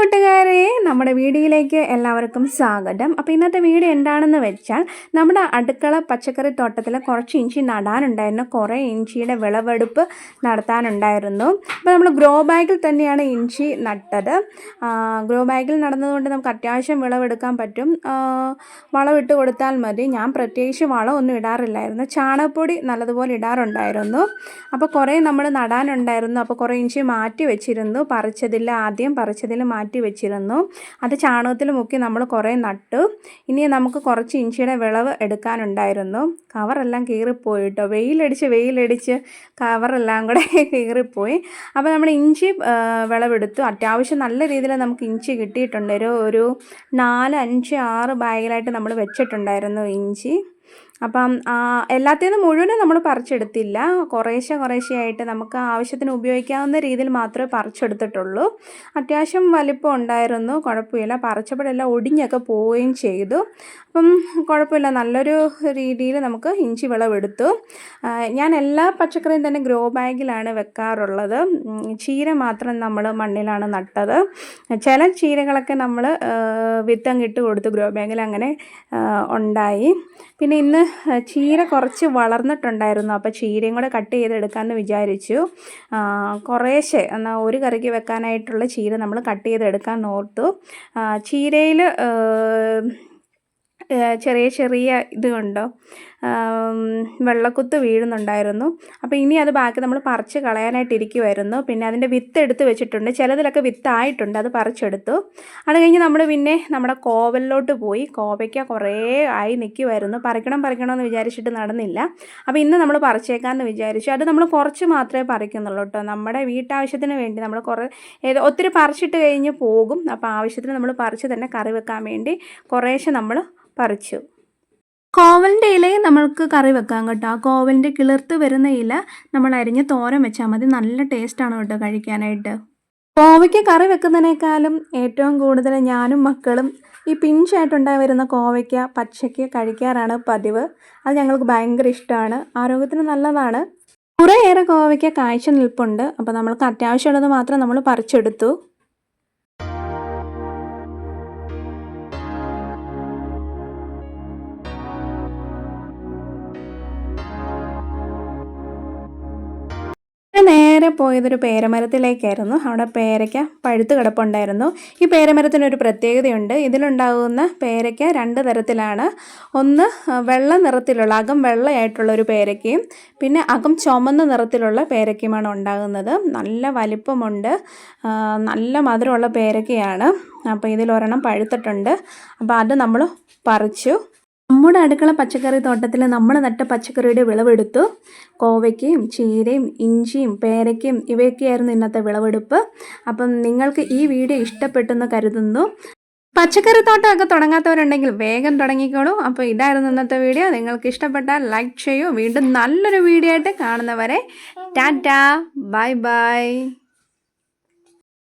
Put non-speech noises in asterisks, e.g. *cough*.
കൂട്ടുകാരെ നമ്മുടെ വീഡിയോയിലേക്ക് എല്ലാവർക്കും സ്വാഗതം. അപ്പോൾ ഇന്നത്തെ വീഡിയോ എന്താണെന്ന് വെച്ചാൽ നമ്മുടെ അടുക്കള പച്ചക്കറി തോട്ടത്തിൽ കുറച്ച് ഇഞ്ചി നടാനുണ്ടായിരുന്നു. കുറേ ഇഞ്ചിയുടെ വിളവെടുപ്പ് നടത്താനുണ്ടായിരുന്നു. അപ്പോൾ നമ്മൾ ഗ്രോ ബാഗിൽ തന്നെയാണ് ഇഞ്ചി നട്ടത്. ഗ്രോ ബാഗിൽ നടന്നതുകൊണ്ട് നമുക്ക് അത്യാവശ്യം വിളവെടുക്കാൻ പറ്റും. വളമിട്ട് കൊടുത്താൽ മതി. ഞാൻ പ്രത്യേകിച്ച് വളമൊന്നും ഇടാറില്ലായിരുന്നു. ചാണകപ്പൊടി നല്ലതുപോലെ ഇടാറുണ്ടായിരുന്നു. അപ്പോൾ കുറേ നമ്മൾ നടാനുണ്ടായിരുന്നു. അപ്പോൾ കുറേ ഇഞ്ചി മാറ്റി വെച്ചിരുന്നു. പറിച്ചതിൽ ആദ്യം പറിച്ചതിൽ മാറ്റി വെച്ചിരുന്നു. അത് ചാണകത്തിൽ മുക്കി നമ്മൾ കുറേ നട്ടു. ഇനി നമുക്ക് കുറച്ച് ഇഞ്ചിയുടെ വിളവ് എടുക്കാനുണ്ടായിരുന്നു. കവറെല്ലാം കീറിപ്പോയി കേട്ടോ വെയിലടിച്ച് വെയിലടിച്ച് കവറെല്ലാം കൂടെ *laughs* കീറിപ്പോയി. അപ്പോൾ നമ്മൾ ഇഞ്ചി വിളവെടുത്തു. അത്യാവശ്യം നല്ല രീതിയിൽ നമുക്ക് ഇഞ്ചി കിട്ടിയിട്ടുണ്ട്. ഒരു ഒരു നാല് അഞ്ച് ആറ് ബാഗിലായിട്ട് നമ്മൾ വെച്ചിട്ടുണ്ടായിരുന്നു ഇഞ്ചി. അപ്പം എല്ലാത്തിൽ നിന്ന് മുഴുവനും നമ്മൾ പറിച്ചെടുത്തില്ല. കുറേശ്ശെ കുറേശ്ശെ ആയിട്ട് നമുക്ക് ആവശ്യത്തിന് ഉപയോഗിക്കാവുന്ന രീതിയിൽ മാത്രമേ പറിച്ചെടുത്തിട്ടുള്ളൂ. അത്യാവശ്യം വലിപ്പം ഉണ്ടായിരുന്നു കുഴപ്പമില്ല. പറിച്ചപ്പോഴെല്ലാം ഒടിഞ്ഞൊക്കെ പോവുകയും ചെയ്തു. അപ്പം കുഴപ്പമില്ല നല്ലൊരു രീതിയിൽ നമുക്ക് ഇഞ്ചി വിളവെടുത്തു. ഞാൻ എല്ലാ പച്ചക്കറിയും തന്നെ ഗ്രോ ബാഗിലാണ് വെക്കാറുള്ളത്. ചീര മാത്രം നമ്മൾ മണ്ണിലാണ് നട്ടത്. ചില ചീരകളൊക്കെ നമ്മൾ വിത്തം ഇട്ട് കൊടുത്തു ഗ്രോ ബാഗിൽ അങ്ങനെ ഉണ്ടായി. പിന്നെ ഇന്ന് ചീര കുറച്ച് വളർന്നിട്ടുണ്ടായിരുന്നു. അപ്പോൾ ചീരയും കൂടെ കട്ട് ചെയ്തെടുക്കാമെന്ന് വിചാരിച്ചു. കുറേശ്ശെ എന്നാൽ ഒരു കറിക്ക് വെക്കാനായിട്ടുള്ള ചീര നമ്മൾ കട്ട് ചെയ്തെടുക്കാൻ ഓർത്തു. ചീരയിൽ ചെറിയ ചെറിയ ഇത് കണ്ടോ? വെള്ളക്കുത്ത് വീഴുന്നുണ്ടായിരുന്നു. അപ്പോൾ ഇനി അത് ബാക്കി നമ്മൾ പറിച്ച് കളയാനായിട്ടിരിക്കുമായിരുന്നു പിന്നെ അതിന്റെ വിത്ത് എടുത്ത് വെച്ചിട്ടുണ്ട്. ചിലതിലൊക്കെ വിത്തായിട്ടുണ്ട് അത് പറിച്ചെടുത്തു. അത് കഴിഞ്ഞ് നമ്മൾ പിന്നെ നമ്മുടെ കോവലിലോട്ട് പോയി. കോവയ്ക്ക കുറേ ആയി നിൽക്കുമായിരുന്നു പറിക്കണം പറിക്കണം എന്ന് വിചാരിച്ചിട്ട് നടന്നില്ല. അപ്പോൾ ഇന്ന് നമ്മൾ പറിച്ചേക്കാമെന്ന് വിചാരിച്ചു. അത് നമ്മൾ കുറച്ച് മാത്രമേ പറിക്കുന്നുള്ളൂ കേട്ടോ. നമ്മുടെ വീട്ടാവശ്യത്തിന് വേണ്ടി നമ്മൾ കുറേ ഏത് ഒത്തിരി പറിച്ചിട്ട് കഴിഞ്ഞ് പോകും. അപ്പോൾ ആവശ്യത്തിന് നമ്മൾ പറിച്ച് തന്നെ കറി വെക്കാൻ വേണ്ടി കുറേശ്ശെ നമ്മൾ പറിച്ചു. കോവലിന്റെ ഇലയെ നമ്മൾക്ക് കറി വെക്കാം കേട്ടോ. ആ കോവലിന്റെ കിളിർത്ത് വരുന്ന ഇല നമ്മൾ അരിഞ്ഞ് തോരൻ വെച്ചാൽ മതി. നല്ല ടേസ്റ്റാണ് കേട്ടോ കഴിക്കാനായിട്ട്. കോവയ്ക്ക് കറി വെക്കുന്നതിനേക്കാളും ഏറ്റവും കൂടുതൽ ഞാനും മക്കളും ഈ പിഞ്ചായിട്ടുണ്ടായി വരുന്ന കോവയ്ക്ക പച്ചയ്ക്ക് കഴിക്കാറാണ് പതിവ്. അത് ഞങ്ങൾക്ക് ഭയങ്കര ഇഷ്ടമാണ് ആരോഗ്യത്തിന് നല്ലതാണ്. കുറേയേറെ കോവയ്ക്ക കാഴ്ച നിൽപ്പുണ്ട്. അപ്പോൾ നമ്മൾക്ക് അത്യാവശ്യമുള്ളത് മാത്രം നമ്മൾ പറിച്ചെടുത്തു. നേരെ പോയതൊരു പേരമരത്തിലേക്കായിരുന്നു. അവിടെ പേരയ്ക്ക പഴുത്ത് കിടപ്പുണ്ടായിരുന്നു. ഈ പേരമരത്തിനൊരു പ്രത്യേകതയുണ്ട്. ഇതിലുണ്ടാകുന്ന പേരയ്ക്ക രണ്ട് തരത്തിലാണ്. ഒന്ന് വെള്ള നിറത്തിലുള്ള അകം വെള്ളയായിട്ടുള്ള ഒരു പേരയ്ക്കയും പിന്നെ അകം ചുമന്ന നിറത്തിലുള്ള പേരയ്ക്കയുമാണ് ഉണ്ടാകുന്നത്. നല്ല വലിപ്പമുണ്ട്. നല്ല മധുരമുള്ള പേരയ്ക്കയാണ്. അപ്പോൾ ഇതിലൊരെണ്ണം പഴുത്തിട്ടുണ്ട്. അപ്പോൾ അത് നമ്മൾ പറിച്ചു. നമ്മുടെ അടുക്കള പച്ചക്കറി തോട്ടത്തിൽ നമ്മൾ നട്ട പച്ചക്കറിയുടെ വിളവെടുത്തു. കോവയ്ക്കയും ചീരയും ഇഞ്ചിയും പേരയ്ക്കയും ഇവയൊക്കെയായിരുന്നു ഇന്നത്തെ വിളവെടുപ്പ്. അപ്പം നിങ്ങൾക്ക് ഈ വീഡിയോ ഇഷ്ടപ്പെട്ടെന്ന് കരുതുന്നു. പച്ചക്കറി തോട്ടമൊക്കെ തുടങ്ങാത്തവരുണ്ടെങ്കിൽ വേഗം തുടങ്ങിക്കോളൂ. അപ്പോൾ ഇതായിരുന്നു ഇന്നത്തെ വീഡിയോ. നിങ്ങൾക്ക് ഇഷ്ടപ്പെട്ടാൽ ലൈക്ക് ചെയ്യൂ. വീണ്ടും നല്ലൊരു വീഡിയോ ആയിട്ട് കാണുന്നവരെ ടാറ്റാ. Bye bye.